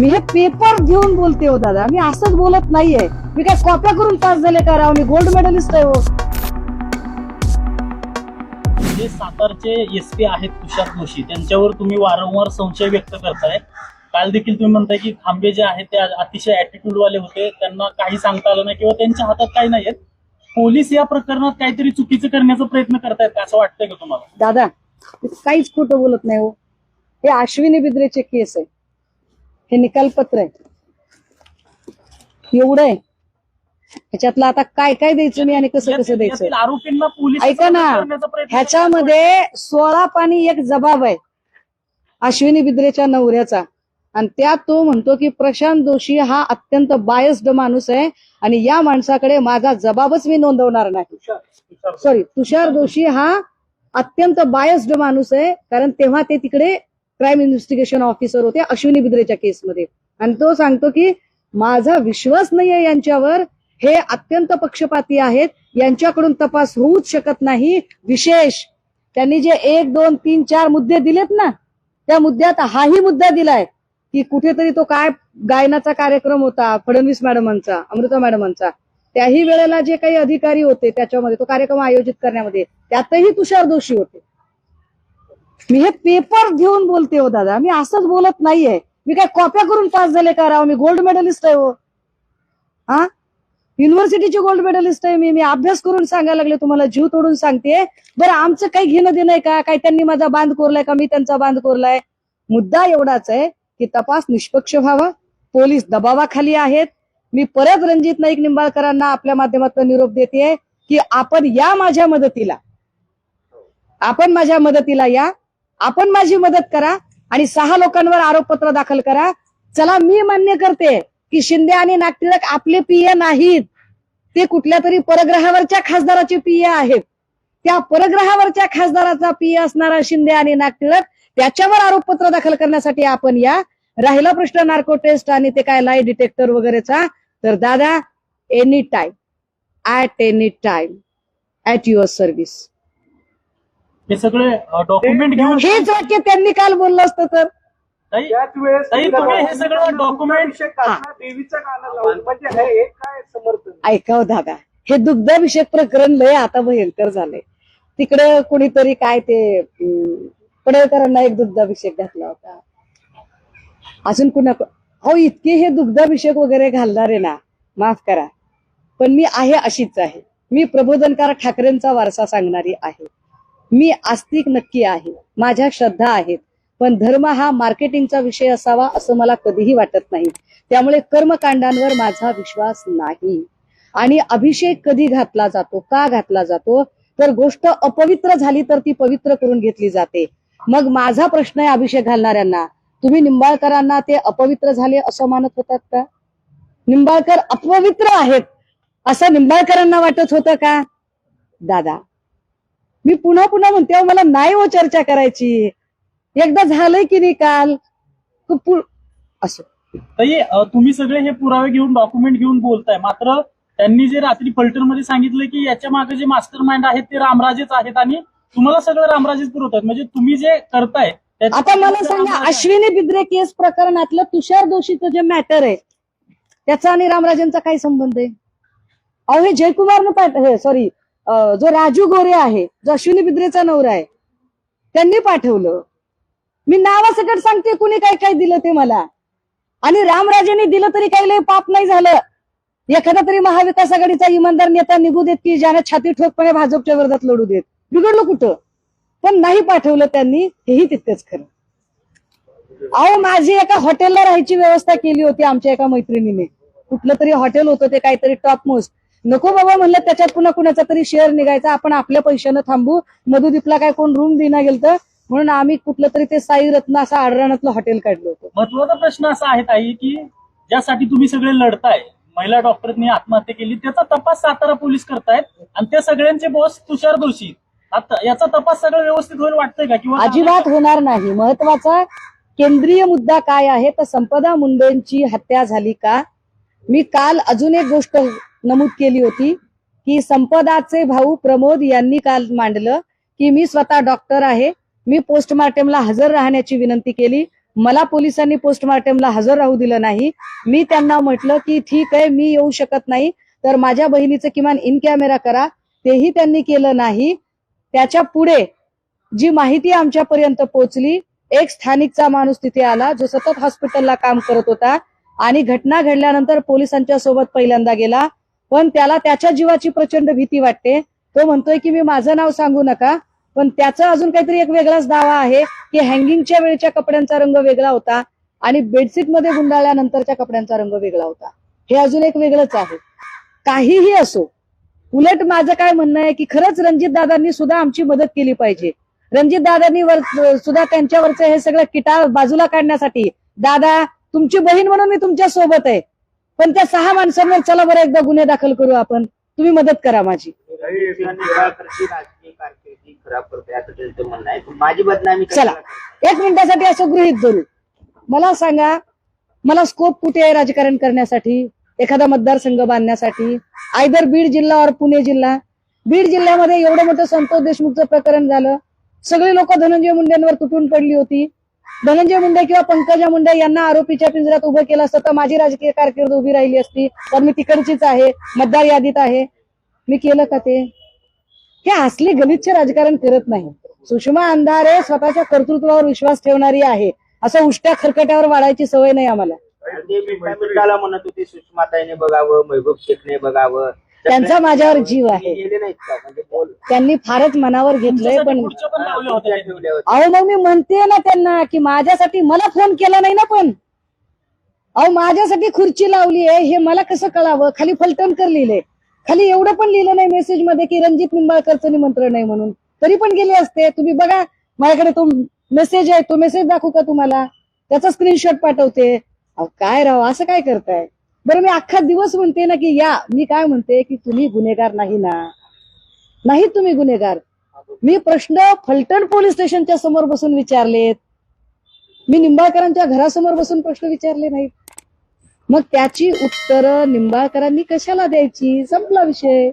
मी हे पेपर घेऊन बोलते हो दादा. मी असंच बोलत नाहीये. मी काय कॉप्या करून पास झाले का राव? मी गोल्ड मेडलिस्ट आहे हो. जे सातारचे एस पी आहेत तुषार जोशी त्यांच्यावर तुम्ही वारंवार संशय व्यक्त करताय. काल देखील तुम्ही म्हणताय की खांबे जे आहेत ते अतिशय ऍटिट्यूड वाले होते. त्यांना काही सांगता आलं नाही किंवा त्यांच्या हातात काही नाहीयेत पोलीस या प्रकरणात काहीतरी चुकीचं करण्याचा प्रयत्न करतायत का? असं वाटतंय का तुम्हाला? दादा काहीच खोटं बोलत नाही हो. हे अश्विनी बिद्रेचे केस आहे. हे निकालपत्र आहे. एवढं आहे. ह्याच्यातलं आता काय काय द्यायचं मी आणि कसं कसं द्यायचं? आरोपींना पोलीस ऐका ना. ह्याच्यामध्ये सोळा पाणी एक जबाब आहे. अश्विनी बिद्रेच्या नवऱ्याचा. आणि त्यात तो म्हणतो की प्रशांत जोशी हा अत्यंत बायस्ड माणूस आहे आणि या माणसाकडे माझा जबाबच मी नोंदवणार नाही. सॉरी तुषार जोशी हा अत्यंत बायस्ड माणूस आहे कारण तेव्हा ते तिकडे क्राईम इन्व्हेस्टिगेशन ऑफिसर होते अश्विनी बिद्रेच्या केसमध्ये. आणि तो सांगतो की माझा विश्वास नाहीये यांच्यावर हे अत्यंत पक्षपाती आहेत यांच्याकडून तपास होऊच शकत नाही. विशेष त्यांनी जे एक दोन तीन चार मुद्दे दिलेत ना त्या मुद्द्यात हाही मुद्दा दिलाय की कुठेतरी तो काय गायनाचा कार्यक्रम होता फडणवीस मॅडमांचा अमृता मॅडमांचा. त्याही वेळेला जे काही अधिकारी होते त्याच्यामध्ये तो कार्यक्रम आयोजित करण्यामध्ये त्यातही तुषार दोषी होते. मी हे पेपर घेऊन बोलते हो दादा. मी असंच बोलत नाहीये. मी काय कॉप्या करून पास झाले का राव? मी गोल्ड मेडलिस्ट आहे हो. हा? युनिव्हर्सिटीचे गोल्ड मेडलिस्ट आहे मी. मी अभ्यास करून सांगायला लागले तुम्हाला जीव तोडून सांगते. बरं आमचं काही घेणं देणं आहे का? काही त्यांनी माझा बांध कोरलाय का? मी त्यांचा बांध कोरलाय. मुद्दा एवढाच आहे की तपास निष्पक्ष व्हावा. पोलीस दबावाखाली आहेत. मी परत रणजित नाईक निंबाळकरांना आपल्या माध्यमातून निरोप देते की आपण या माझ्या मदतीला आपण माझ्या मदतीला या. आपण माझी मदत करा आणि सहा लोकांवर आरोपपत्र दाखल करा. चला मी मान्य करते की शिंदे आणि नागटिळक आपले पिय नाहीत. ते कुठल्या तरी परग्रहावरच्या खासदाराचे पिय आहेत. त्या परग्रहावरच्या खासदाराचा पिय असणारा शिंदे आणि नागटिळक त्याच्यावर आरोपपत्र दाखल करण्यासाठी आपण या. राहिला प्रश्न नार्को टेस्ट आणि ते काय लाई डिटेक्टर वगैरेचा? तर दादा any time at any time at your service हे सगळे डॉक्युमेंट घेऊन हेच वाक्य त्यांनी काल बोललं असतं तर. ताई, त्याच वेळेस ताई, तुम्ही हे सगळं डॉक्युमेंट विषय काढला, देवीचा गाणं लावून म्हणजे हे एक काय समर्थन? ऐकाव दादा. हे दुग्धाभिषेक प्रकरण लय आता भयंकर झालंय. तिकडे कोणीतरी काय ते अं, पडळकरांना एक दुग्धाभिषेक घातला होता. अजून कुणा हो इतके हे दुग्धाभिषेक वगैरे घालणारे ना माफ करा. पण मी आहे अशीच आहे. मी प्रबोधनकार ठाकरेंचा वारसा सांगणारी आहे. मी आस्तिक नक्की आहे. माझ्या श्रद्धा आहेत. पण धर्म हा मार्केटिंगचा विषय असावा असं मला कधीही वाटत नाही. त्यामुळे कर्मकांडांवर माझा विश्वास नाही. आणि अभिषेक कधी घातला जातो का घातला जातो? तर गोष्ट अपवित्र झाली तर ती पवित्र करून घेतली जाते. मग माझा प्रश्न आहे अभिषेक घालणाऱ्यांना तुम्ही निंबाळकरांना ते अपवित्र झाले असं मानत होतात का? निंबाळकर अपवित्र आहेत असं निंबाळकरांना वाटत होतं का? दादा मी पुन्हा पुन्हा म्हणते मला नाही हो चर्चा करायची. एकदा झालंय की नाही काल? असं. तुम्ही सगळे हे पुरावे घेऊन डॉक्युमेंट घेऊन बोलताय. मात्र त्यांनी जे रात्री पलटणमध्ये सांगितलं की याच्या मागे जे मास्टर माइंड आहेत ते रामराजेच आहेत आणि तुम्हाला सगळं रामराजेच पुरवतात. म्हणजे तुम्ही जे करताय आता मला सांगा अश्विनी बिद्रे केस प्रकरणातलं तुषार दोषीचं जे मॅटर आहे त्याचा आणि रामराजेंचा काय संबंध आहे? अहो हे जयकुमारनं हे सॉरी जो राजू गोरे आहे जो अश्विनी बिद्रेचा नवरा आहे त्यांनी पाठवलं. मी नावासकट सांगते कुणी काय काय दिलं ते मला. आणि रामराजेंनी दिलं तरी काही लय पाप नाही झालं. एखादा तरी महाविकास आघाडीचा इमानदार नेता निघू देत की ज्याने छाती ठोकपणे भाजपच्या विरोधात लढू देत. बिघडलं कुठं? पण नाही पाठवलं त्यांनी हेही तितकंच खरं. अहो माझी एका हॉटेलला राहायची व्यवस्था केली होती आमच्या एका मैत्रिणीने. कुठलं तरी हॉटेल होतं ते काहीतरी टॉप मोस्ट नको बाबा म्हणलं त्याच्यात पुन्हा कुणाचा तरी शेअर निघायचा आपण आपल्या पैशानं थांबू. मधुदीपला काय कोण रूम देना गेलं म्हणून आम्ही कुठलं तरी ते साई रत्न असं आडराणातलं हॉटेल काढलं होतं. महत्त्वाचा प्रश्न असा आहे ताई की ज्यासाठी तुम्ही सगळे लढताय महिला डॉक्टरनी आत्महत्या केली त्याचा तपास सातारा पोलीस करतायत आणि त्या सगळ्यांचे बॉस तुषार दोषी आता याचा तपास सगळं व्यवस्थित होईल वाटतंय का? किंवा अजिबात होणार नाही. महत्त्वाचा केंद्रीय मुद्दा काय आहे? तर संपदा मुंडेंची हत्या झाली का? मी काल अजून एक गोष्ट नमूद केली होती की संपदाचे भाऊ प्रमोद यांनी काल मांडलं की मी स्वतः डॉक्टर आहे. मी पोस्टमार्टमला हजर राहण्याची विनंती केली. मला पोलिसांनी पोस्टमार्टमला हजर राहू दिलं नाही. मी त्यांना म्हटलं की ठीक आहे मी येऊ शकत नाही. तर माझ्या बहिणीचं किमान इन कॅमेरा करा. तेही त्यांनी केलं नाही. त्याच्या पुढे जी माहिती आमच्यापर्यंत पोहोचली एक स्थानिकचा माणूस तिथे आला जो सतत हॉस्पिटलला काम करत होता आणि घटना घडल्यानंतर पोलिसांच्या सोबत पहिल्यांदा गेला. पण त्याला त्याच्या जीवाची प्रचंड भीती वाटते. तो म्हणतोय की मी माझं नाव सांगू नका पण त्याचा अजून काहीतरी एक वेगळाच दावा आहे की हँगिंगच्या वेळच्या कपड्यांचा रंग वेगळा होता आणि बेडशीटमध्ये गुंडाळल्यानंतरच्या कपड्यांचा रंग वेगळा होता. हे अजून एक वेगळंच आहे. काहीही असो उलट माझं काय म्हणणं आहे की खरंच रणजित दादांनी सुद्धा आमची मदत केली पाहिजे. रणजित दादांनी वर सुद्धा त्यांच्यावरचं हे सगळं किटाळ बाजूला काढण्यासाठी दादा तुमची बहीण म्हणून मी तुमच्यासोबत आहे. पण त्या सहा माणसांवर चला बरं एकदा गुन्हे दाखल करू आपण. तुम्ही मदत करा माझी. असं माझी बदनामी चला. एक मिनिटासाठी असं गृहित धरू. मला सांगा मला स्कोप कुठे आहे राजकारण करण्यासाठी? एखादा मतदारसंघ बांधण्यासाठी? आयदर बीड जिल्हा और पुणे जिल्हा? बीड जिल्ह्यामध्ये एवढं मोठं संतोष देशमुखचं प्रकरण झालं. सगळी लोक धनंजय मुंडेंवर तुटून पडली होती. धनंजय मुंडे किंवा पंकजा मुंडे यांना आरोपीच्या पिंजऱ्यात उभं केलं असतं. तर माझी राजकीय कारकीर्द उभी राहिली असती. तर मी तिकडचीच आहे. मतदार यादीत आहे. मी केलं का ते? हे असले गलितचे राजकारण करत नाही. सुषमा अंधारे स्वतःच्या कर्तृत्वावर विश्वास ठेवणारी आहे. असं उष्ट्या खरकट्यावर वाढायची सवय नाही आम्हाला. म्हणत होती सुषमाताईने बघावं महबूब शेखने बघावं. त्यांचा माझ्यावर जीव आहे. गेले नाहीत का? म्हणजे बोल. त्यांनी फारच मनावर घेतलंय पण अहो मग मी म्हणते ना त्यांना की माझ्यासाठी मला फोन केला नाही ना पण. अहो माझ्यासाठी खुर्ची लावली आहे हे मला कसं कळावं? खाली फलटणकर लिहिलंय खाली एवढं पण लिहिलं नाही मेसेजमध्ये की रणजित निंबाळकरचं निमंत्रण नाही म्हणून. तरी पण गेले असते. तुम्ही बघा माझ्याकडे तो मेसेज आहे. तो मेसेज दाखवू का तुम्हाला? त्याचा स्क्रीनशॉट पाठवते. अहो काय राव? असं काय करताय? बरं मी अख्खा दिवस म्हणते ना की या मी काय म्हणते की तुम्ही गुन्हेगार नाही ना? नाही तुम्ही गुन्हेगार. मी प्रश्न फलटण पोलीस स्टेशनच्या समोर बसून विचारलेत. मी निंबाळकरांच्या घरासमोर बसून प्रश्न विचारले नाहीत. मग त्याची उत्तरं निंबाळकरांनी कशाला द्यायची? संपला विषय.